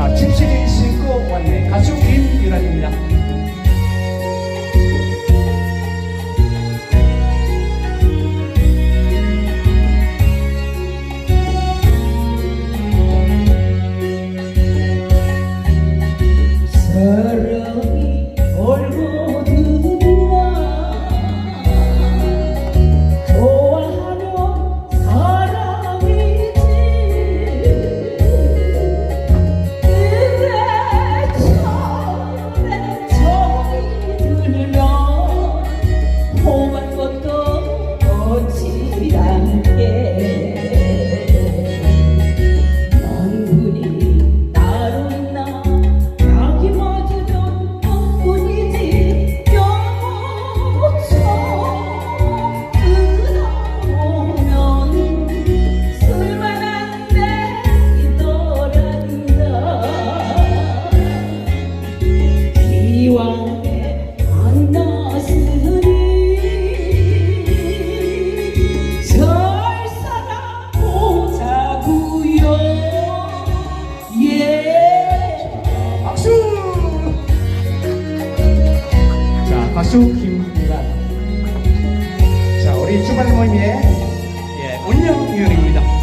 자, 집시를 신고 왔네. 가수 김유란입니다. 가수 김미란 자 우리 주말 모임의 예, 운영위원입니다.